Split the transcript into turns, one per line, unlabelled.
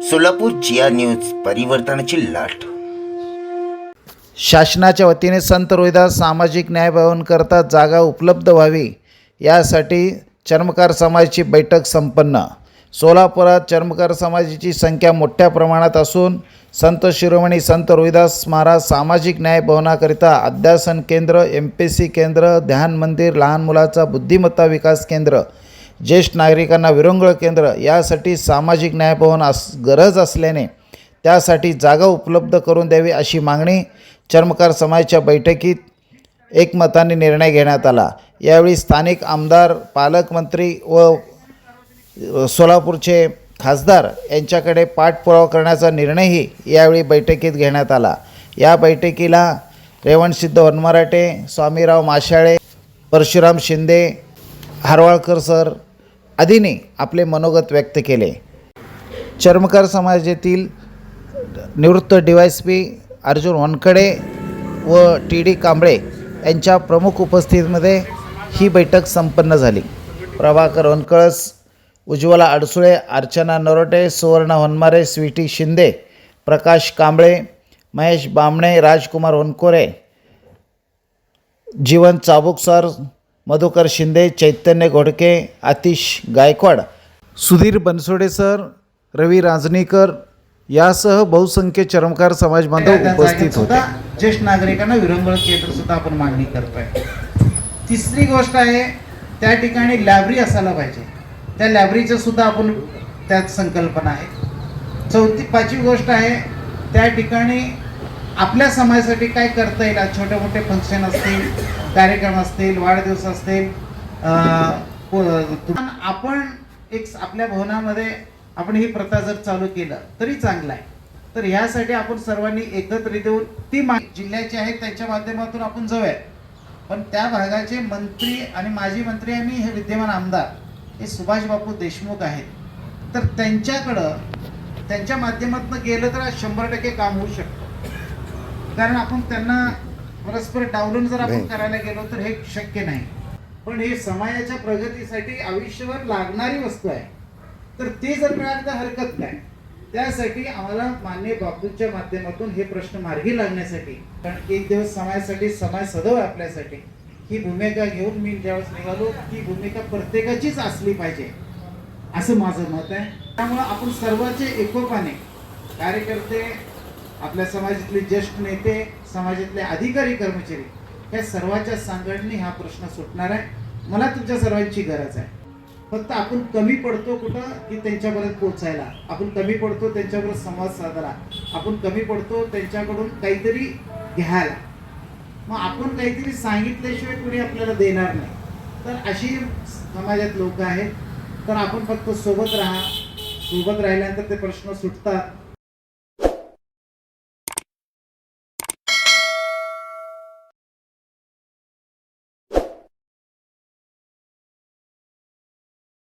सोलापूर जिया news परिवर्तनाची लाट.
शासनाच्या वतीने संत रोहिदास सामाजिक न्याय भवनकरता जागा उपलब्ध व्हावी यासाठी चर्मकार समाजाची बैठक संपन्न. सोलापुरात चर्मकार समाजाची संख्या मोठ्या प्रमाणात असून संत शिरोमणी संत रोहिदास महाराज सामाजिक न्याय भवनाकरिता अध्यासन केंद्र एम पी सी केंद्र ध्यान मंदिर लहान मुलाचा बुद्धिमत्ता विकास केंद्र ज्येष्ठ नागरिकांना विरंगुळ केंद्र यासाठी सामाजिक न्यायभवन अस गरज असल्याने त्यासाठी जागा उपलब्ध करून द्यावी अशी मागणी चर्मकार समाजाच्या बैठकीत एकमताने निर्णय घेण्यात आला. यावेळी स्थानिक आमदार पालकमंत्री व सोलापूरचे खासदार यांच्याकडे पाठपुरावा करण्याचा निर्णयही यावेळी बैठकीत घेण्यात आला. या बैठकीला रेवणसिद्ध वनमराटे स्वामीराव माशाळे परशुराम शिंदे हारवाळकर सर आदीने आपले मनोगत व्यक्त केले. चर्मकार समाजातील निवृत्त D Y P Arjun Vankade व टी डी कांबळे यांच्या प्रमुख उपस्थितीमध्ये ही बैठक संपन्न झाली. प्रभाकर वनकळस उज्ज्वला अडसुळे अर्चना नरोटे सुवर्ण वनमारे स्वीटी शिंदे प्रकाश कांबळे महेश बामणे राजकुमार वनकोरे जीवन चाबुकसर मधुकर शिंदे चैतन्य घोडके आतिश गायकवाड सुधीर बनसोडे सर रवी रांजणीकर यासह बहुसंख्य चरमकार समाज बांधव उपस्थित होते.
ज्येष्ठ नागरिकांना विरंगुळ केंद्र सुद्धा आपण मागणी करतोय. तिसरी गोष्ट आहे त्या ठिकाणी लायब्ररी असायला पाहिजे. त्या लायब्ररीचं सुद्धा आपण त्यात संकल्पना आहे. चौथी पाचवी गोष्ट आहे त्या ठिकाणी आपल्या समाजासाठी काय करता येईल? आज छोटे मोठे फंक्शन असतील कार्यक्रम असतील वाढदिवस असतील आपण एक आपल्या भवनामध्ये आपण ही प्रथा जर चालू केलं तरी चांगलं आहे. तर ह्यासाठी आपण सर्वांनी एकत्रित येऊन ती मा जिल्ह्याची आहे त्यांच्या माध्यमातून आपण जाऊया. पण त्या भागाचे मंत्री आणि माजी मंत्री आणि हे विद्यमान आमदार हे सुभाष बापू देशमुख आहेत. तर त्यांच्याकडं त्यांच्या माध्यमातून गेलं तर शंभर टक्के काम होऊ शकतं. कारण आपण त्यांना परस्पर डावलून जर आपण करायला गेलो तर हे शक्य नाही. पण हे समाजाच्या प्रगतीसाठी आयुष्यभर लागणारी वस्तू आहे. तर ते जर मिळालं तर हरकत नाही. त्यासाठी आम्हाला मान्य बापूंच्या माध्यमातून हे प्रश्न मार्गी लागण्यासाठी कारण एक दिवस समाजासाठी समाज सदैव आपल्यासाठी ही भूमिका घेऊन मी ज्यावेळेस निघालो ती भूमिका प्रत्येकाचीच असली पाहिजे असं माझं मत आहे. त्यामुळं आपण सर्वांचे एकोपाने कार्यकर्ते आपल्या समाजातले ज्येष्ठ नेते समाजातले अधिकारी कर्मचारी या सर्वांच्या सांगडणे हा प्रश्न सुटणार आहे. मला तुमच्या सर्वांची गरज आहे. फक्त आपण कमी पडतो कुठं की त्यांच्यापर्यंत पोचायला आपण कमी पडतो त्यांच्याबरोबर संवाद साधायला. आपण कमी पडतो त्यांच्याकडून काहीतरी घ्यायला. मग आपण काहीतरी सांगितल्याशिवाय कुणी आपल्याला देणार नाही. तर अशी समाजात लोक आहेत. तर आपण फक्त सोबत राहा. सोबत राहिल्यानंतर ते प्रश्न सुटतात.